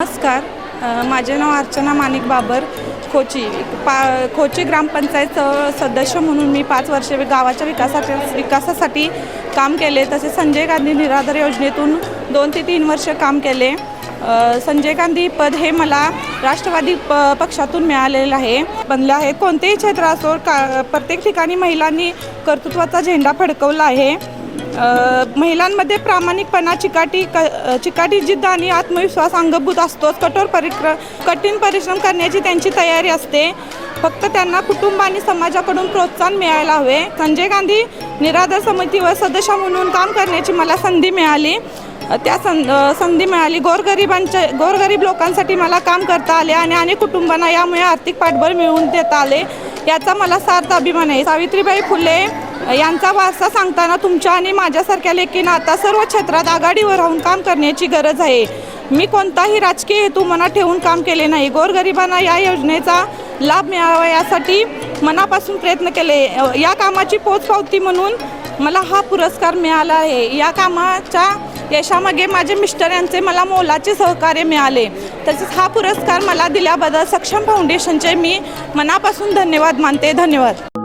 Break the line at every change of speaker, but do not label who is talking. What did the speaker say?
नमस्कार. माझे नाव अर्चना माणिक बाबर खोची. पा खोची ग्रामपंचायत सदस्य म्हणून मी पाच वर्षे गावाच्या विकासाच्या विकासासाठी काम केले. तसेच संजय गांधी निराधार योजनेतून दोन ते तीन वर्ष काम केले. संजय गांधी पद हे मला राष्ट्रवादी प पक्षातून मिळालेलं आहे बनलं आहे. कोणतेही क्षेत्र असो का प्रत्येक ठिकाणी महिलांनी कर्तृत्वाचा झेंडा फडकवला आहे. महिलांमध्ये प्रामाणिकपणा चिकाटी क चिकाटी जिद्द आणि आत्मविश्वास अंगभूत असतोच. कठोर परिक्र कठीण परिश्रम करण्याची त्यांची तयारी असते. फक्त त्यांना कुटुंब आणि समाजाकडून प्रोत्साहन मिळायला हवे. संजय गांधी निराधार समितीवर सदस्य म्हणून काम करण्याची मला संधी मिळाली. त्या सं संधी मिळाली. गोरगरिबांच्या गोरगरीब लोकांसाठी मला काम करता आले आणि अनेक कुटुंबांना यामुळे आर्थिक पाठबळ मिळवून देता आले. याचा मला सार्थ अभिमान आहे. सावित्रीबाई फुले यांचा वारसा सांगताना तुमच्या आणि माझ्यासारख्या लेखीनं आता सर्व क्षेत्रात आघाडीवर राहून काम करण्याची गरज आहे. मी कोणताही राजकीय हेतू मनात ठेवून काम केले नाही. गोरगरिबांना या योजनेचा लाभ मिळावा यासाठी मनापासून प्रयत्न केले. या कामाची पोचपावती म्हणून मला हा पुरस्कार मिळाला आहे. या कामाच्या यशामागे माझे मिस्टर यांचे मला मोलाचे सहकार्य मिळाले. तसेच हा पुरस्कार मला दिल्याबद्दल सक्षम फाउंडेशनचे मी मनापासून धन्यवाद मानते. धन्यवाद.